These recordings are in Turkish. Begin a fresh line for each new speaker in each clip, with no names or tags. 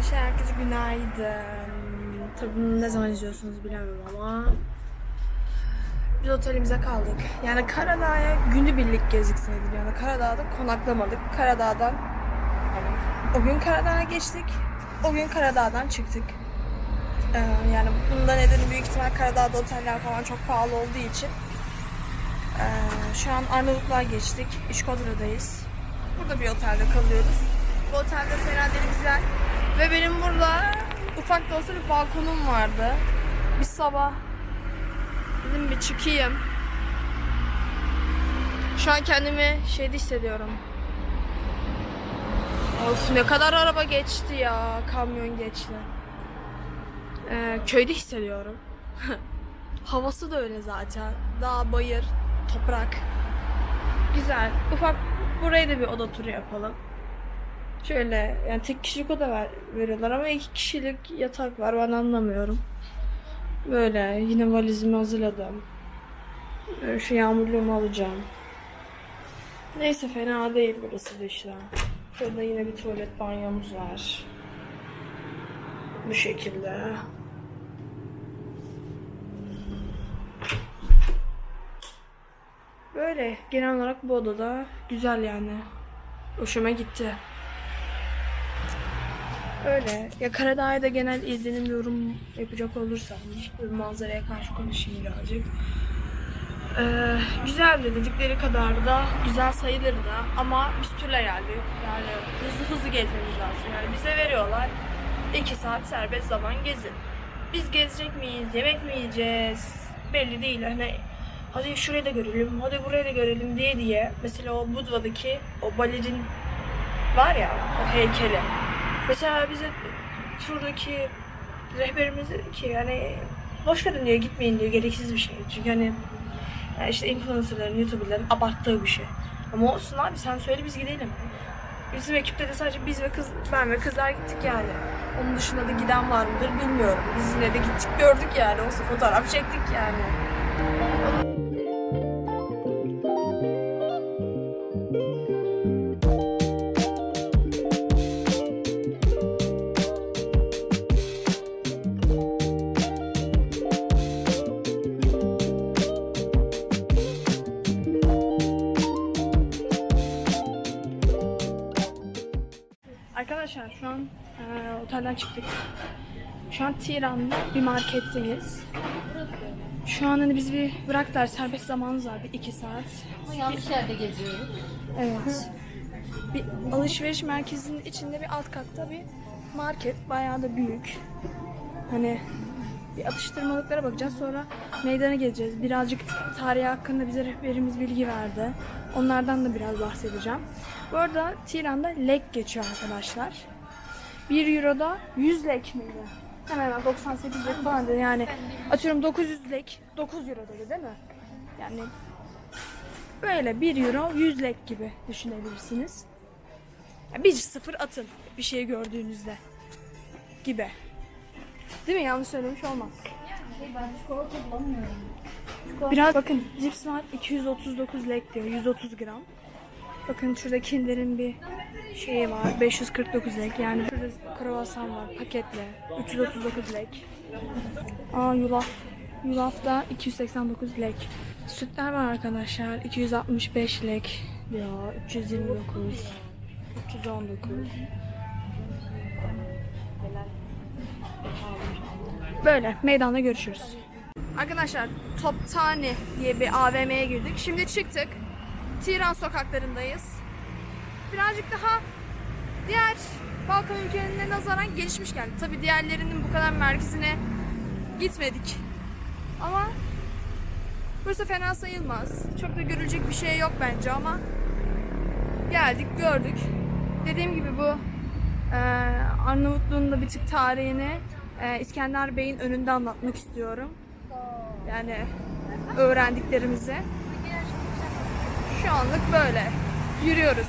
Arkadaşlar herkese günaydın. Tabii bunu ne zaman izliyorsunuz bilemiyorum ama biz otelimize kaldık. Yani Karadağ'a günübirlik gezdik sayılır. Yani Karadağ'da konaklamadık. Karadağ'dan yani o gün Karadağ'a geçtik. O gün Karadağ'dan çıktık. Ee, yani bunda nedeni büyük ihtimal Karadağ'da oteller falan çok pahalı olduğu için. Ee, şu an Arnavutluğa geçtik. İşkodra'dayız. Burada bir otelde kalıyoruz. Bu otelde fena değil güzel. Ve benim burada ufak da olsa bir balkonum vardı. Bir sabah dedim bir çıkayım. Şu an kendimi şeyde hissediyorum. Of ne kadar araba geçti ya. Kamyon geçti. Ee, köyde hissediyorum. Havası da öyle zaten. Dağ, bayır, toprak. Güzel. Ufak buraya da bir oda turu yapalım. Şöyle yani tek kişilik oda ver, veriyorlar ama iki kişilik yatak var ben anlamıyorum. Böyle yine valizimi hazırladım. Böyle şu yağmurluğumu alacağım. Neyse fena değil burası da işte. Şurada yine bir tuvalet banyomuz var. Bu şekilde. Böyle genel olarak bu odada güzel yani. Hoşuma gitti. Öyle. Ya Karadağ'a da genel izlenim yorum yapacak olursam manzaraya karşı konuşayım birazcık. Ee, güzeldi dedikleri kadar da güzel sayılır da ama biz turla geldik. Yani hızlı hızlı gezmemiz lazım. Yani bize veriyorlar 2 saat serbest zaman gezin. Biz gezecek miyiz, yemek mi yiyeceğiz belli değil. Hani hadi şurayı da görelim, hadi burayı da görelim diye diye. Mesela o Budva'daki o balerin var ya o heykeli. Mesela bize turdaki rehberimiz dedi ki yani boş verin diyor gitmeyin diyor gereksiz bir şey. Çünkü hani yani işte influencerların, youtuberların abarttığı bir şey. Ama olsun abi sen söyle biz gidelim. Bizim ekipte de sadece biz ve kız, ben ve kızlar gittik yani. Onun dışında da giden var mıdır bilmiyorum. Biz yine de gittik gördük yani. Olsa fotoğraf çektik yani. Otelden çıktık. Şu an Tiran'da bir marketteyiz. Şu an hani biz bir bıraktılar serbest zamanımız var bir iki saat.
Ama yanlış yerde geziyoruz.
Evet. Bir alışveriş merkezinin içinde bir alt katta bir market. Bayağı da büyük. Hani bir atıştırmalıklara bakacağız. Sonra meydana geleceğiz. Birazcık tarihi hakkında bize rehberimiz bilgi verdi. Onlardan da biraz bahsedeceğim. Bu arada Tiran'da lek geçiyor arkadaşlar. 1 Euro'da 100 lek miydi? Hemen hemen 98 lek falan dedi. Yani atıyorum 900 lek 9 Euro dedi değil mi? Yani Böyle 1 euro 100 lek gibi düşünebilirsiniz. Ya bir sıfır atın bir şey gördüğünüzde gibi. Değil mi? Yanlış söylemiş olmam.
Ben çikolata bulamıyorum.
Biraz bakın cips var 239 lek diyor 130 gram. Bakın şurada Kinder'in bir şeyi var 549 lek yani şurada kruvasan var paketle 339 lek. Aa yulaf. Yulaf da 289 lek. Sütler var arkadaşlar 265 lek diyor 329 319 Böyle meydanda görüşürüz. Arkadaşlar Toptani diye bir AVM'ye girdik. Şimdi çıktık. Tiran sokaklarındayız. Birazcık daha diğer Balkan ülkelerine nazaran gelişmiş geldi. Tabi diğerlerinin bu kadar merkezine gitmedik. Ama burası fena sayılmaz. Çok da görülecek bir şey yok bence ama geldik gördük. Dediğim gibi bu e, Arnavutluğun da bir tık tarihini e, İskender Bey'in önünde anlatmak istiyorum. Yani öğrendiklerimizi. Şu anlık böyle. Yürüyoruz.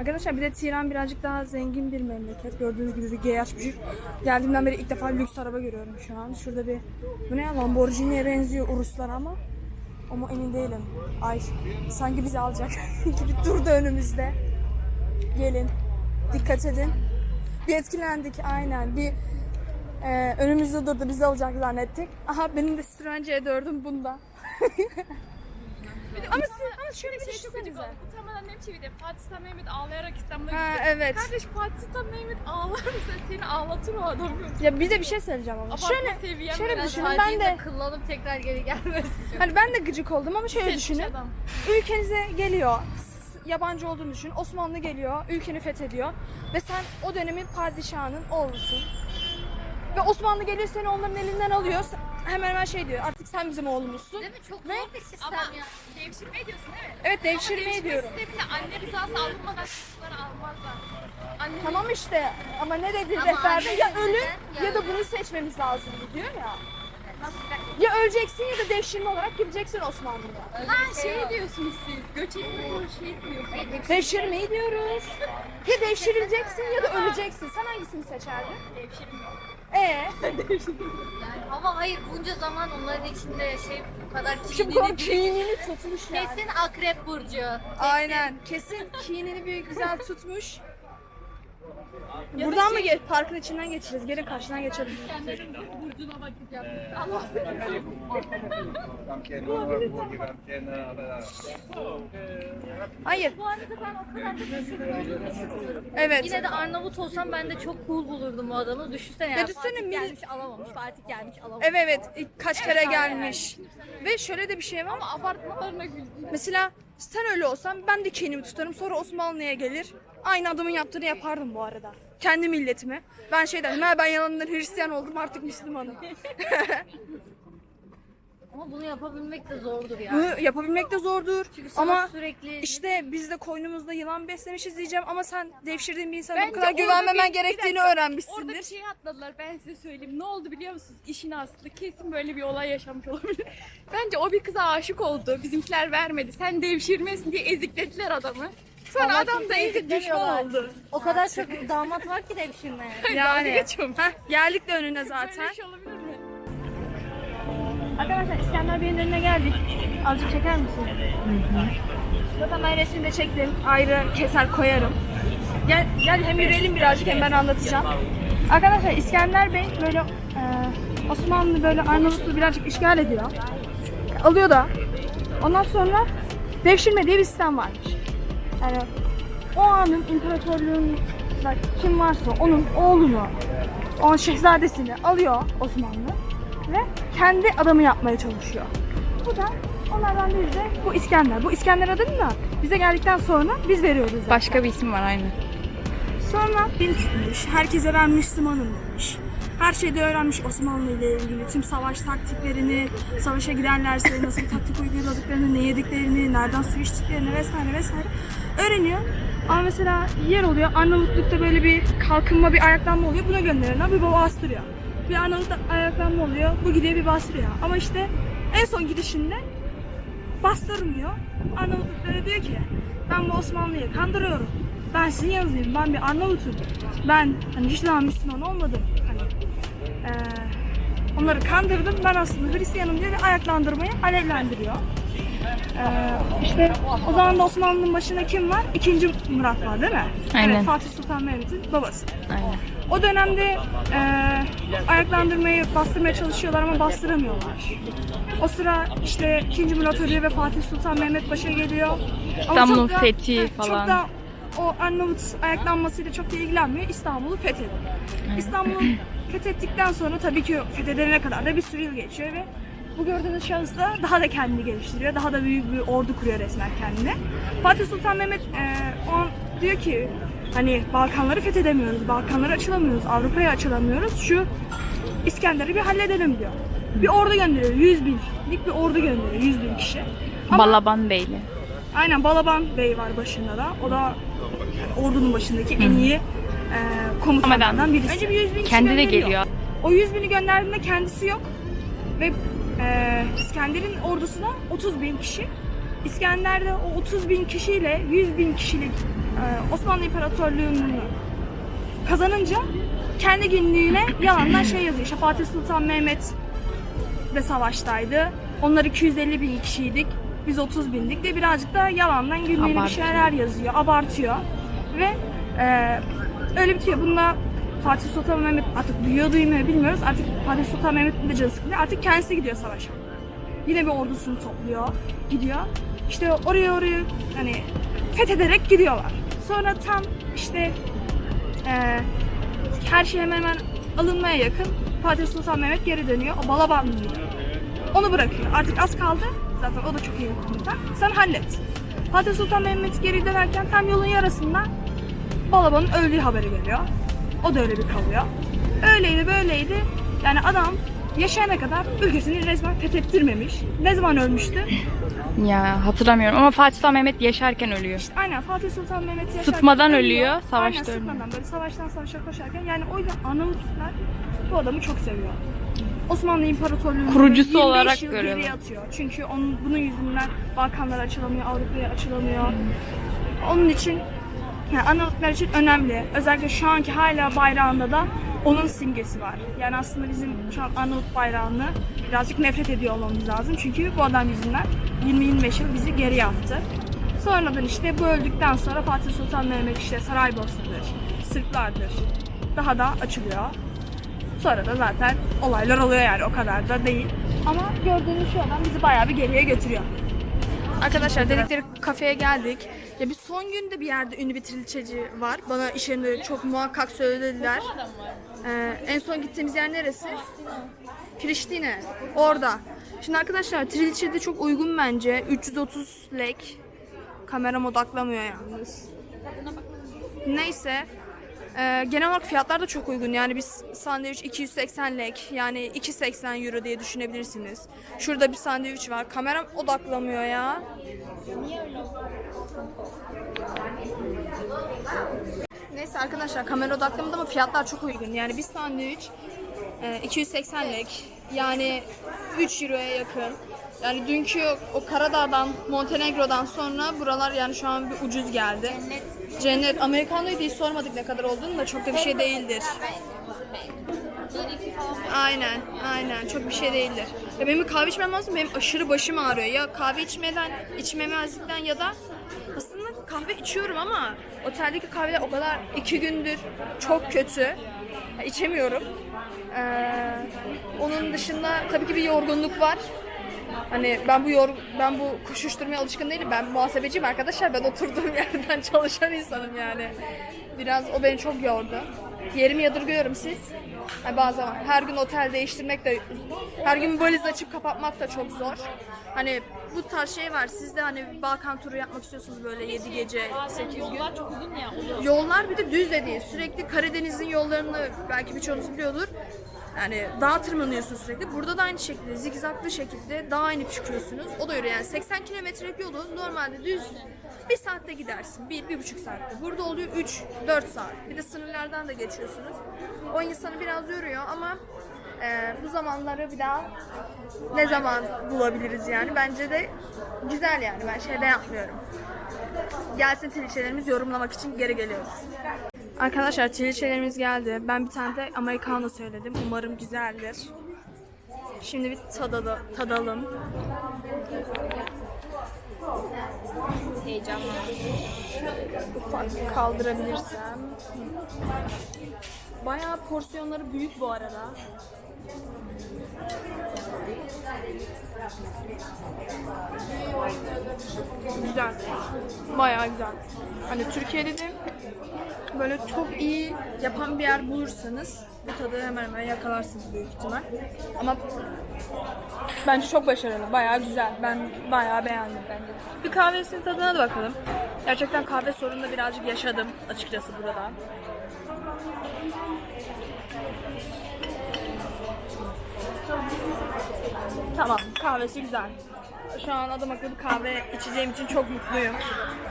Arkadaşlar bir de Tiran birazcık daha zengin bir memleket. Gördüğünüz gibi bir GH Geldiğimden beri ilk defa lüks araba görüyorum şu an. Şurada bir bu ne ya Lamborghini'ye benziyor Uruslar ama ama emin değilim. Ay sanki bizi alacak gibi durdu önümüzde. Gelin. Dikkat edin. Bir etkilendik aynen. Bir e, önümüzde durdu bizi alacak zannettik. Aha benim de Citroen C4'üm bunda. ama, siz- ama şöyle bir
şey
düşünsenize.
Utanmadan bir de Fatih Sultan Mehmet ağlayarak İstanbul'a
Ha,
gitti.
evet.
Kardeş Fatih Sultan Mehmet ağlar mısın? Seni ağlatır o adam.
Ya bir de bir şey söyleyeceğim ama.
Abartma
Şöyle
seviyem
şöyle
biraz.
düşünün ben
Fatih'in
de
kıllanıp tekrar geri gelmesi.
hani ben de gıcık oldum ama şöyle düşünün.
adam.
Ülkenize geliyor. s- Yabancı olduğunu düşün. Osmanlı geliyor. Ülkeni fethediyor. Ve sen o dönemin padişahının oğlusun. Ve Osmanlı geliyor seni onların elinden alıyor. Sen- Hemen hemen şey diyor. Artık sen bizim oğlumuzsun.
Değil mi? Çok
Ve-
zor bir sistem
Ama
ya.
devşirme ediyorsun değil mi?
Evet
Ama
devşirme
devşirme
ediyorum.
sisteminde anne rızası alınmadan çocukları almazlar. Anne
Tamam işte ama ne dedi
Ama
rehberde ya ölüm
neden
ya da bunu seçmemiz lazım diyor ya. Ya öleceksin ya da devşirme olarak gideceksin Osmanlı'ya.
Öyle
Ha
şey
şey diyorsunuz siz. Göç etmiyor, şey etmiyor.
Devşirmeyi diyoruz. Ya devşirileceksin ya da öleceksin. Sen hangisini seçerdin?
Devşirim yok.
Ee,
Yani ama hayır bunca zaman onların içinde şey bu kadar
şimdi
kinini,
kinini tutmuş yani.
Kesin akrep burcu.
Aynen. Kesin kinini bir güzel tutmuş. Buradan mı geç? Parkın içinden geçeceğiz. Gelin karşıdan geçelim. Hayır.
Bu arada ben o kadar da düşünmüyorum.
Evet.
Yine de Arnavut olsam ben de çok cool bulurdum o adamı. Düşünsene ya.
Düşünsene
Fatih
mil-
gelmiş alamamış. Fatih gelmiş alamamış.
Evet evet. İlk Kaç kere gelmiş. Ve şöyle de bir şey var.
Ama abartmalarına güldüm.
Mesela sen öyle olsan ben de kinimi tutarım. Sonra Osmanlı'ya gelir. Aynı adamın yaptığını yapardım bu arada. Kendi milletime. Ben şey derdim. Ha ben yalanından Hristiyan oldum artık Müslümanım.
Ama bunu yapabilmek de zordur ya.
Bunu yapabilmek de zordur.
Çünkü sana
Ama
sürekli
işte biz de koynumuzda yılan beslemişiz diyeceğim ama sen devşirdiğin bir insana bu kadar güvenmemen
bir-
gerektiğini öğrenmişsindir.
Orada bir şey atladılar ben size söyleyeyim. Ne oldu biliyor musunuz? İşin aslı kesin böyle bir olay yaşamış olabilir. Bence o bir kıza aşık oldu. Bizimkiler vermedi. Sen devşirmesin diye eziklediler adamı. Sonra
Allah
adam da ezik düşman oldu.
o kadar çok damat var ki devşirmeye.
Yani.
geçiyorum.
Heh, geldik de önüne
Böyle
zaten.
bir şey olabilir?
Arkadaşlar İskender Bey'in önüne geldik. Azıcık çeker misin? Zaten ben resmini de çektim. Ayrı keser koyarım. Gel, gel hem yürüyelim birazcık hem ben anlatacağım. Arkadaşlar İskender Bey böyle e, Osmanlı böyle Arnavutluğu birazcık işgal ediyor. Alıyor da. Ondan sonra devşirme diye bir sistem varmış. Yani o anın imparatorluğunda kim varsa onun oğlunu, o şehzadesini alıyor Osmanlı ve kendi adamı yapmaya çalışıyor. Bu da onlardan biri de bu İskender. Bu İskender adını da bize geldikten sonra biz veriyoruz zaten.
Başka bir isim var aynı.
Sonra din tutmuş. Herkese ben Müslümanım demiş. Her şeyde öğrenmiş Osmanlı ile ilgili. Tüm savaş taktiklerini, savaşa giderlerse nasıl taktik uyguladıklarını, ne yediklerini, nereden su içtiklerini vesaire vesaire öğreniyor. Ama mesela yer oluyor, Arnavutluk'ta böyle bir kalkınma, bir ayaklanma oluyor. Buna gönderiyorlar, bir baba bastırıyor. Bir Arnavut'ta ayaklanma oluyor, bu gidiyor bir bastırıyor. Ama işte en son gidişinde bastırmıyor. Arnavutluklara diyor ki ben bu Osmanlı'yı kandırıyorum. Ben sizin yanınızdayım. Ben bir Arnavut'um. Ben hani hiç zaman Müslüman olmadım. Hani eee, onları kandırdım. Ben aslında Hristiyanım diye ayaklandırmayı alevlendiriyor. Eee işte o zaman da Osmanlı'nın başında kim var? İkinci Murat var değil mi?
Aynen.
Evet, Fatih Sultan Mehmet'in babası.
Aynen.
O dönemde eee ayaklandırmayı bastırmaya çalışıyorlar ama bastıramıyorlar. O sıra işte 2. Murat ölüyor ve Fatih Sultan Mehmet başa geliyor. Ama
İstanbul
çok da-
fethi
heh,
falan.
Çok da o Arnavut ayaklanmasıyla çok da ilgilenmiyor. İstanbul'u fethediyor. İstanbul'u fethettikten sonra tabii ki fethedene kadar da bir sürü yıl geçiyor ve bu gördüğünüz şahıs da daha da kendini geliştiriyor. Daha da büyük bir ordu kuruyor resmen kendine. Fatih Sultan Mehmet e, o an diyor ki hani Balkanları fethedemiyoruz, Balkanlara açılamıyoruz, Avrupa'ya açılamıyoruz. Şu İskender'i bir halledelim diyor. Bir ordu gönderiyor, 100 binlik bir ordu gönderiyor, 100 bin kişi. Ama
Balaban Beyli.
aynen Balaban Bey var başında da. O da yani ordunun başındaki en iyi e, komutanlardan birisi. Önce bir 100 bin kişi
Kendi de
gönderiyor.
geliyor.
O 100 bini gönderdiğinde kendisi yok. Ve e, İskender'in ordusu da 30 bin kişi. İskender de o 30 bin kişiyle 100 bin kişilik Osmanlı İmparatorluğu'nu kazanınca kendi günlüğüne yalandan şey yazıyor. İşte Fatih Sultan Mehmet de savaştaydı. Onlar 250 bin kişiydik. Biz 30 bindik de birazcık da yalandan günlüğüne bir şeyler yazıyor. Abartıyor. Ve e, öyle bitiyor. Bununla Fatih Sultan Mehmet artık duyuyor duymuyor bilmiyoruz. Artık Fatih Sultan Mehmet'in de canı sıkılıyor. Artık kendisi gidiyor savaşa. Yine bir ordusunu topluyor, gidiyor. İşte oraya oraya hani fethederek gidiyorlar. Sonra tam işte eee, her şey hemen hemen alınmaya yakın Fatih Sultan Mehmet geri dönüyor. O Balabanlı'yı onu bırakıyor. Artık az kaldı. Zaten o da çok iyi bir komutan. Sen hallet. Fatih Sultan Mehmet geri dönerken tam yolun yarısında Balaban'ın öldüğü haberi geliyor. O da öyle bir kalıyor. Öyleydi böyleydi. Yani adam yaşayana kadar ülkesini resmen fethettirmemiş. Ne zaman ölmüştü?
Ya hatırlamıyorum ama Fatih Sultan Mehmet yaşarken ölüyor.
İşte aynen Fatih Sultan Mehmet yaşarken
Sıtmadan ölüyor, savaşta
Aynen
ölmüyor.
sıtmadan böyle savaştan savaşa koşarken yani o yüzden Arnavutlar bu adamı çok seviyor. Osmanlı İmparatorluğu'nu
Kurucusu
25
olarak
yıl
görüyorlar.
geriye atıyor. Çünkü onun, bunun yüzünden Balkanlar açılamıyor, Avrupa'ya açılamıyor. Onun için yani Arnavutlar için önemli. Özellikle şu anki hala bayrağında da onun simgesi var. Yani aslında bizim şu an Arnavut bayrağını birazcık nefret ediyor olmamız lazım. Çünkü bu adam yüzünden 20-25 yıl bizi geriye attı. Sonradan işte bu öldükten sonra Fatih Sultan Mehmet işte Saraybosna'dır, Sırplardır. Daha da açılıyor. Sonra da zaten olaylar oluyor yani o kadar da değil. Ama gördüğünüz şu adam bizi bayağı bir geriye götürüyor. Arkadaşlar dedikleri kafeye geldik. Ya bir son günde bir yerde ünlü bir trilçeci var. Bana iş yerinde çok muhakkak söylediler. Ee, en son gittiğimiz yer neresi? Priştine. Orada. Şimdi arkadaşlar trilçede çok uygun bence. 330 lek. Kameram odaklamıyor yalnız. Neyse. Ee, genel olarak fiyatlar da çok uygun. Yani bir sandviç 280 lek yani 2.80 euro diye düşünebilirsiniz. Şurada bir sandviç var. Kameram odaklamıyor ya. Neyse arkadaşlar kamera odaklamadı ama fiyatlar çok uygun. Yani bir sandviç e, 280 lek yani 3 euroya yakın. Yani dünkü o Karadağ'dan, Montenegro'dan sonra buralar yani şu an bir ucuz geldi. Cennet. Amerikano'yu hiç sormadık ne kadar olduğunu da çok da bir şey değildir. Aynen, aynen. Çok bir şey değildir. Ya benim kahve içmem lazım. Benim aşırı başım ağrıyor. Ya kahve içmeden, içmemezlikten ya da kahve içiyorum ama oteldeki kahveler o kadar iki gündür çok kötü. İçemiyorum. Ee, onun dışında tabii ki bir yorgunluk var. Hani ben bu yor ben bu koşuşturmaya alışkın değilim. Ben muhasebeciyim arkadaşlar. Ben oturduğum yerden çalışan insanım yani. Biraz o beni çok yordu. Yerimi yadırgıyorum siz. Yani bazen her gün otel değiştirmek de her gün valiz açıp kapatmak da çok zor. Hani bu tarz şey var. Siz de hani Balkan turu yapmak istiyorsunuz böyle 7 gece, 8 gün.
Yollar çok uzun ya.
Yollar bir de düz de değil. Sürekli Karadeniz'in yollarını belki birçoğunuz biliyordur. Yani dağ tırmanıyorsunuz sürekli. Burada da aynı şekilde zigzaglı şekilde dağa inip çıkıyorsunuz. O da öyle yani 80 kilometrelik yolu normalde düz bir saatte gidersin. Bir, bir buçuk saatte. Burada oluyor 3, 4 saat. Bir de sınırlardan da geçiyorsunuz. O insanı biraz yoruyor ama e, bu zamanları bir daha ne zaman bulabiliriz yani. Bence de güzel yani. Ben şeyde yapmıyorum. Gelsin tilçelerimiz yorumlamak için geri geliyoruz. Arkadaşlar tilçelerimiz geldi. Ben bir tane de americano söyledim. Umarım güzeldir. Şimdi bir tadalım. tadalım.
Heyecan var.
Ufak kaldırabilirsem. Bayağı porsiyonları büyük bu arada. Güzel. Bayağı güzel. Hani Türkiye'de de böyle çok iyi yapan bir yer bulursanız bu tadı hemen hemen yakalarsınız büyük ihtimal. Ama bence çok başarılı. Bayağı güzel. Ben bayağı beğendim bence. Bir kahvesinin tadına da bakalım. Gerçekten kahve sorununu birazcık yaşadım açıkçası burada. Tamam, kahvesi güzel. Şu an adam akıllı bir kahve içeceğim için çok mutluyum.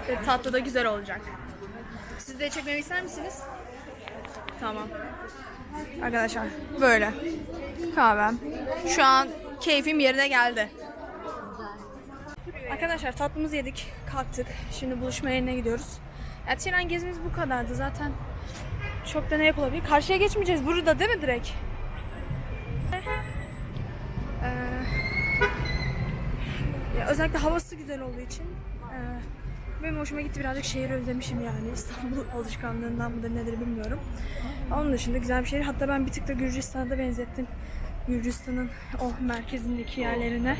Ve tatlı da güzel olacak. Siz de çekmemi ister misiniz? Tamam. Arkadaşlar böyle. Kahvem. Şu an keyfim yerine geldi. Arkadaşlar tatlımızı yedik, kalktık. Şimdi buluşma yerine gidiyoruz. Ya tren gezimiz bu kadardı zaten. Çok da ne yapılabilir? Karşıya geçmeyeceğiz burada değil mi direkt? Ee, özellikle havası güzel olduğu için ee, Benim hoşuma gitti birazcık şehri özlemişim yani İstanbul alışkanlığından mıdır nedir bilmiyorum. Onun dışında güzel bir şehir. Hatta ben bir tık da Gürcistan'a da benzettim. Gürcistan'ın o merkezindeki yerlerine.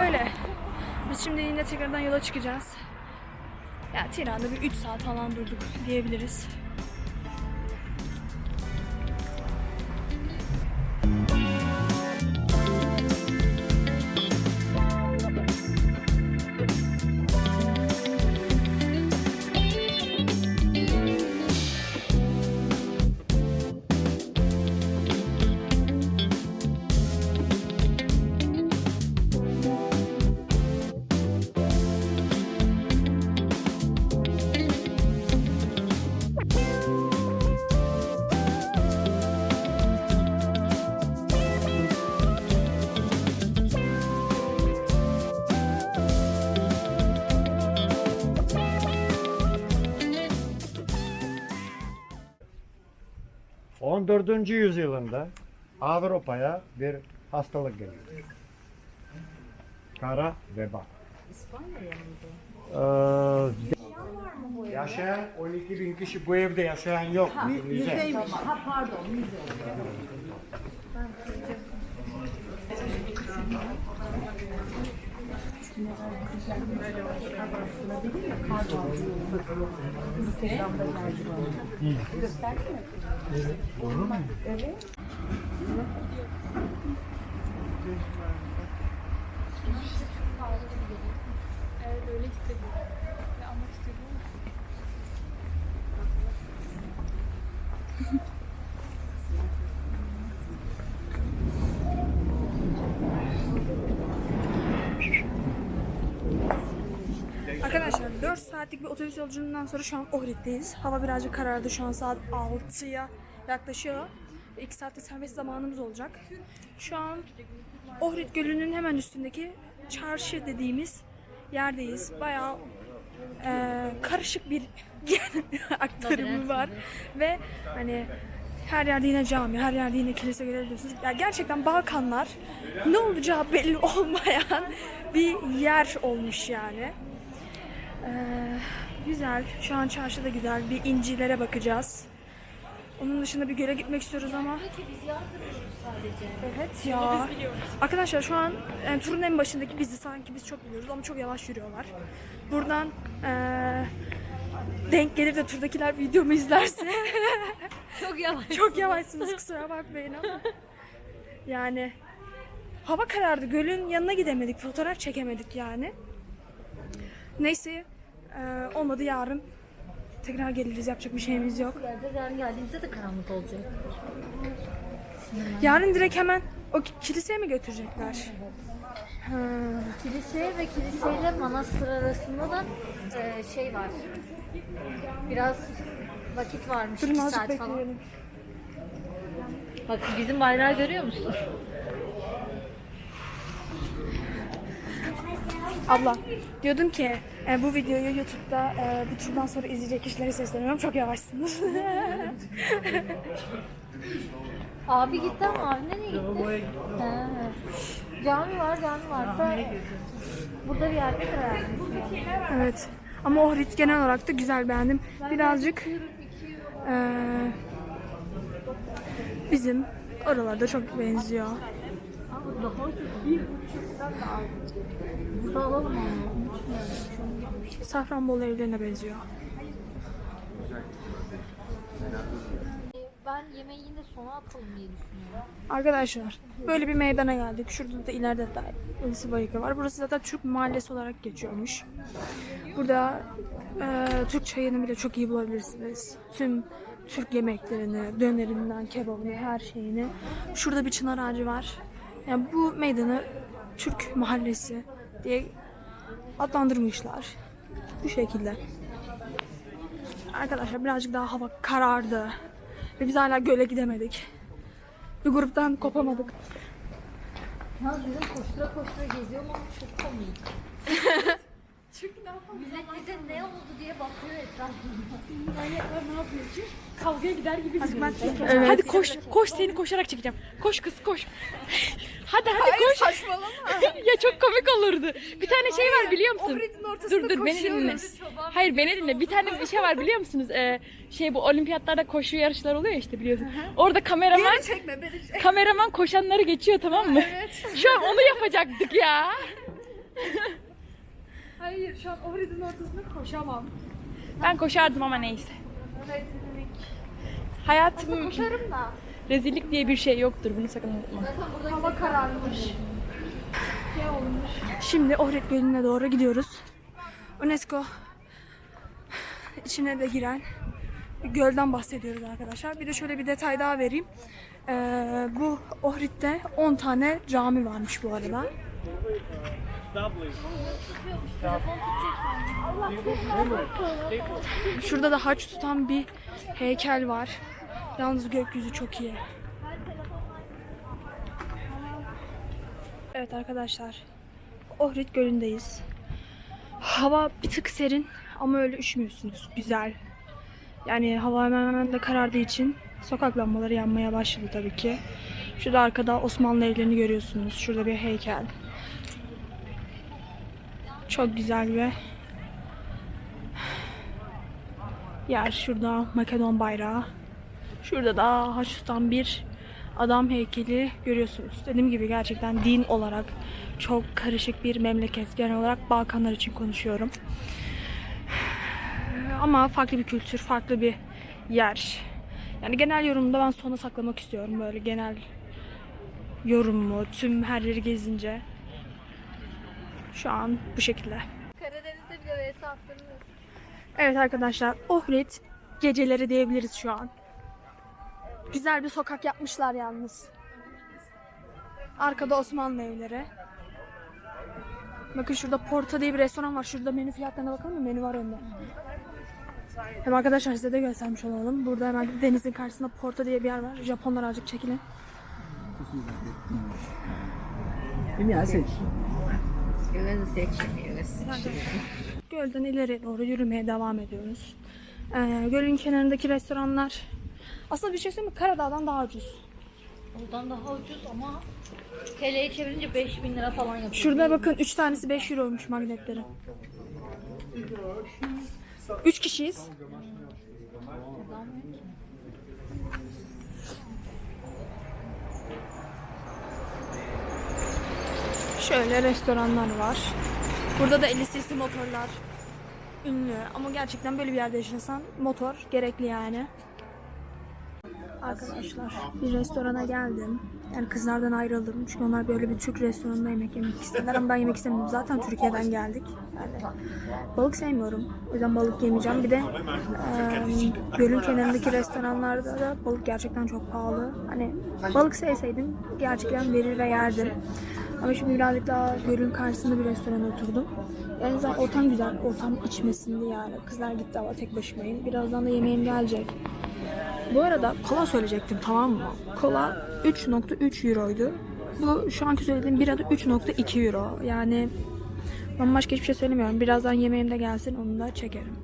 Böyle. Biz şimdi yine tekrardan yola çıkacağız. Yani Tiran'da bir 3 saat falan durduk diyebiliriz.
14. yüzyılında Avrupa'ya bir hastalık geliyor. Kara veba. Ee, yaşayan 12 bin kişi bu evde yaşayan yok. Müze.
Evet öyle hissediyorum. Ve almak istiyorum ama.
Arkadaşlar 4 saatlik bir otobüs yolculuğundan sonra şu an Ohrid'deyiz. Hava birazcık karardı. Şu an saat 6'ya yaklaşıyor. 2 saatte serbest zamanımız olacak. Şu an Ohrid Gölü'nün hemen üstündeki çarşı dediğimiz yerdeyiz. Bayağı eee, karışık bir aktarımı var. Ve hani her yerde yine cami, her yerde yine kilise görebiliyorsunuz. Ya gerçekten Balkanlar ne olacağı belli olmayan bir yer olmuş yani. Ee, güzel. Şu an çarşıda güzel. Bir incilere bakacağız. Onun dışında bir göle gitmek istiyoruz ama. Evet ya. Arkadaşlar şu an yani turun en başındaki bizi sanki biz çok biliyoruz ama çok yavaş yürüyorlar. Buradan eee, denk gelir de turdakiler videomu izlerse
Çok yavaş.
çok yavaşsınız kusura bakmayın ama. Yani hava karardı. Gölün yanına gidemedik. Fotoğraf çekemedik yani. Neyse eee, olmadı yarın. Tekrar geliriz. Yapacak bir şeyimiz yok.
Yarın geldiğimizde de karanlık olacak.
Yarın direkt hemen o ki- kiliseye mi götürecekler? Ha.
Kilise ve kiliseyle manastır arasında da e, şey var. Biraz vakit varmış.
Durun
2
azıcık
saat falan.
bekleyelim.
Bak bizim bayrağı görüyor musun?
Abla diyordum ki e, bu videoyu YouTube'da e, bu turdan sonra izleyecek kişilere sesleniyorum. Çok yavaşsınız.
Abi gitti ama abi nereye gitti? He. Cami var, cami varsa burada bir yerde herhalde.
evet. Ama Ohrid genel olarak da güzel beğendim. Birazcık e, bizim oralarda çok benziyor.
Daha ucuz. Bir buçuktan da az.
Safranbolu evlerine benziyor.
Ben yemeği yine sona atalım diye düşünüyorum.
Arkadaşlar böyle bir meydana geldik. Şurada da ileride de Elisi Bayıkı var. Burası zaten Türk mahallesi olarak geçiyormuş. Burada e, Türk çayını bile çok iyi bulabilirsiniz. Tüm Türk yemeklerini, dönerinden kebabını, her şeyini. Şurada bir çınar ağacı var. Yani bu meydanı Türk mahallesi diye adlandırmışlar. Bu şekilde. Arkadaşlar birazcık daha hava karardı. Ve biz hala göle gidemedik. Bir gruptan kopamadık.
Ya bizim koştura koştura geziyor ama çok komik.
Çünkü ne yapalım?
Millet bize ne oldu diye bakıyor etrafında.
Manyaklar ne yapıyor ki? Kavgaya gider gibi gidiyoruz.
Evet.
Hadi koş, koş seni koşarak çekeceğim. Koş kız koş. hadi hadi koş.
Saçmalama.
ya çok komik olurdu. Bir tane şey var biliyor musun?
Ortasında
Dur dur beni dinle.
koşuyoruz.
Hayır beni dinle. Bir tane bir şey var biliyor musunuz? Ee, şey bu olimpiyatlarda koşu yarışları oluyor ya işte biliyorsun. Orada kameraman
Beni çekme beni çekme.
kameraman koşanları geçiyor tamam mı? Şu an onu yapacaktık ya.
Hayır şu an Ohrid'in ortasında koşamam.
Ben koşardım ama neyse. Hayatım
Koşarım da.
rezillik diye bir şey yoktur. Bunu sakın unutma.
Hava kararmış. Ne olmuş? Şimdi Ohrid Gölü'ne doğru gidiyoruz. UNESCO içine de giren bir gölden bahsediyoruz arkadaşlar. Bir de şöyle bir detay daha vereyim. Ee, bu Ohrid'de 10 tane cami varmış bu arada. Şurada da haç tutan bir heykel var. Yalnız gökyüzü çok iyi. Evet arkadaşlar. Ohrid Gölü'ndeyiz. Hava bir tık serin ama öyle üşümüyorsunuz. Güzel. Yani hava hemen hemen de karardığı için sokak lambaları yanmaya başladı tabii ki. Şurada arkada Osmanlı evlerini görüyorsunuz. Şurada bir heykel. Çok güzel ve yer. Şurada Makedon bayrağı. Şurada da haç tutan bir adam heykeli görüyorsunuz. Dediğim gibi gerçekten din olarak çok karışık bir memleket. Genel olarak Balkanlar için konuşuyorum. Ama farklı bir kültür, farklı bir yer. Yani genel yorumda ben sona saklamak istiyorum. Böyle genel yorumumu tüm her yeri gezince. Şu an bu şekilde.
Karadeniz'de bile vs attırmıyor.
Evet arkadaşlar Ohrid geceleri diyebiliriz şu an. Güzel bir sokak yapmışlar yalnız. Arkada Osmanlı evleri. Bakın şurada Porta diye bir restoran var. Şurada menü fiyatlarına bakalım mı? Menü var önde. Hem arkadaşlar size de göstermiş olalım. Burada hemen denizin karşısında Porta diye bir yer var. Japonlar azıcık çekilin. Gölden ileri doğru yürümeye devam ediyoruz. Ee, gölün kenarındaki restoranlar aslında bir şey söyleyeyim mi? Karadağ'dan daha ucuz.
Oradan daha ucuz ama TL'ye çevirince 5000 lira falan yapıyor.
Şurada bakın 3 tanesi 5 euroymuş magnetleri. 3 kişiyiz. Şöyle restoranlar var. Burada da LCC motorlar ünlü ama gerçekten böyle bir yerde yaşasan motor gerekli yani. Arkadaşlar bir restorana geldim. Yani kızlardan ayrıldım. Çünkü onlar böyle bir Türk restoranında yemek yemek istediler ama ben yemek istemedim. Zaten Türkiye'den geldik. Yani balık sevmiyorum. O yüzden balık yemeyeceğim. Bir de eee gölün kenarındaki restoranlarda da balık gerçekten çok pahalı. Hani balık sevseydim gerçekten verir ve yerdim. Ama şimdi birazcık daha gölün karşısında bir restorana oturdum. Yani zaten ortam güzel. Ortam içmesindi yani. Kızlar gitti ama tek başımayım. Birazdan da yemeğim gelecek. Bu arada kola söyleyecektim tamam mı? Kola 3.3 euroydu. Bu şu anki söylediğim bir adı 3.2 euro. Yani ben başka hiçbir şey söylemiyorum. Birazdan yemeğim de gelsin onu da çekerim.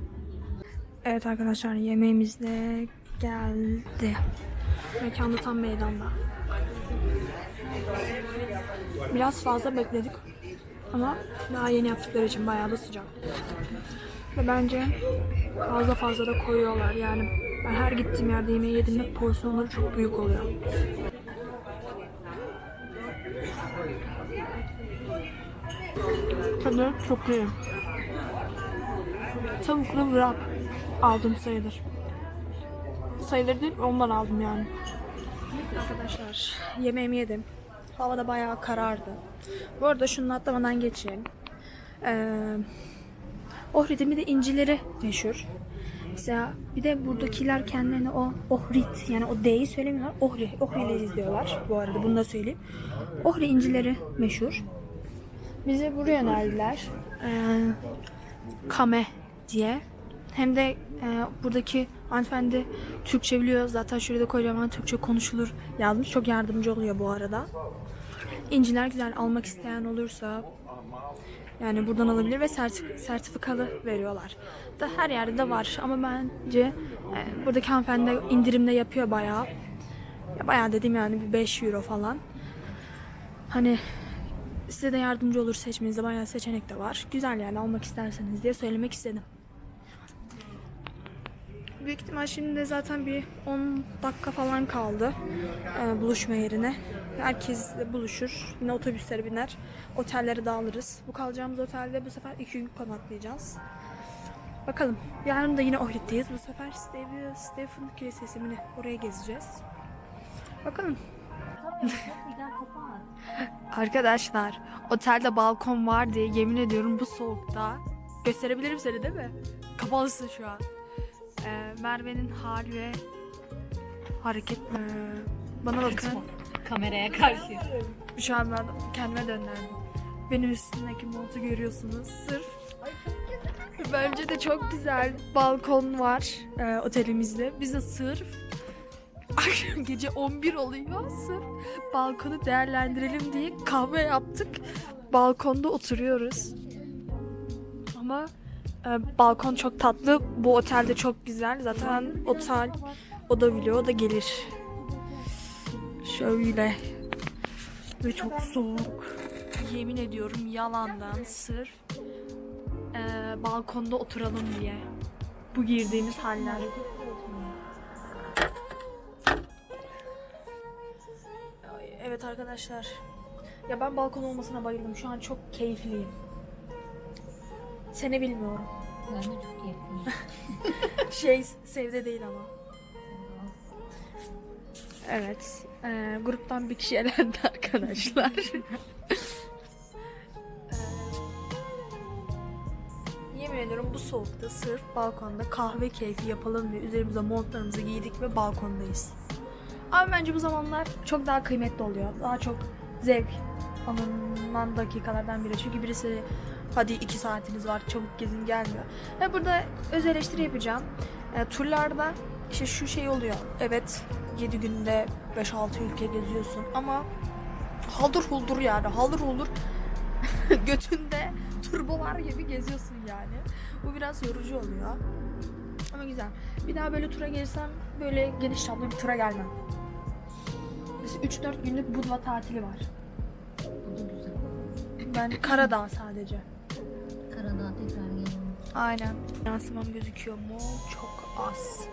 Evet arkadaşlar yemeğimiz de geldi. Mekanda tam meydanda. Biraz fazla bekledik. Ama daha yeni yaptıkları için bayağı da sıcak. Ve bence fazla fazla da koyuyorlar. Yani ben her gittiğim yerde yemeği yediğimde porsiyonları çok büyük oluyor. Tadı çok iyi. Tavuklu wrap aldım sayılır. Sayılır değil, ondan aldım yani. Arkadaşlar yemeğimi yedim. Hava da bayağı karardı. Bu arada şunu atlamadan geçeyim. Ee, Ohrid'in bir de incileri meşhur. Mesela bir de buradakiler kendilerine o Ohrid yani o D'yi söylemiyorlar. Ohri, Ohri'leri diyorlar bu arada bunu da söyleyeyim. Ohri incileri meşhur. Bize buraya önerdiler. Ee, Kame diye. Hem de e, buradaki hanımefendi Türkçe biliyor. Zaten şurada da kocaman Türkçe konuşulur yazmış. Çok yardımcı oluyor bu arada. İnciler güzel almak isteyen olursa Yani buradan alabilir ve sertif- sertifikalı veriyorlar. Da her yerde de var ama bence e, buradaki hanımefendi de indirimde yapıyor bayağı. Ya bayağı dediğim yani bir 5 euro falan. Hani size de yardımcı olur seçmenizde bayağı seçenek de var. Güzel yani almak isterseniz diye söylemek istedim. Büyük ihtimal şimdi de zaten bir 10 dakika falan kaldı e, buluşma yerine. Herkes buluşur. Yine otobüslere biner. Otellere dağılırız. Bu kalacağımız otelde bu sefer 2 gün konaklayacağız. Bakalım. Yarın da yine Ohrid'deyiz. Bu sefer Steve, Stephen Kilisesi mi? Oraya gezeceğiz. Bakalım. Arkadaşlar otelde balkon var diye yemin ediyorum bu soğukta gösterebilirim seni değil mi? Kapalısın şu an. Ee, Merve'nin hal ve hareket Ee, bana bakın.
Kameraya karşı.
Şu an ben kendime döndürdüm. Benim üstündeki montu görüyorsunuz. Sırf Bence de çok güzel balkon var e, otelimizde. Biz de sırf akşam gece 11 oluyor sırf balkonu değerlendirelim diye kahve yaptık. Balkonda oturuyoruz. Ama e, balkon çok tatlı. Bu otel de çok güzel. Zaten otel oda vlogu da gelir. Şöyle. Ve çok soğuk. Yemin ediyorum yalandan sırf e, balkonda oturalım diye. Bu girdiğimiz haller. Evet arkadaşlar. Ya ben balkon olmasına bayıldım. Şu an çok keyifliyim. Seni bilmiyorum.
Ben de çok keyifliyim.
Şey sevde değil ama. Evet. e, gruptan bir kişi elendi arkadaşlar. E, yemin ediyorum bu soğukta sırf balkonda kahve keyfi yapalım diye üzerimize montlarımızı giydik ve balkondayız. Ama bence bu zamanlar çok daha kıymetli oluyor. Daha çok zevk alınan dakikalardan biri. Çünkü birisi hadi iki saatiniz var çabuk gezin gelmiyor. Ve burada öz eleştiri yapacağım. E, turlarda işte şu şey oluyor. Evet 7 günde 5-6 ülke geziyorsun ama haldır huldur yani haldır huldur götünde turbolar gibi geziyorsun yani. Bu biraz yorucu oluyor. Ama güzel. Bir daha böyle tura gelirsem böyle geniş çaplı bir tura gelmem. Mesela 3-4 günlük Budva tatili var. Ben Karadağ sadece.
Karadağ tekrar gelelim.
Aynen. Yansımam gözüküyor mu? Çok az.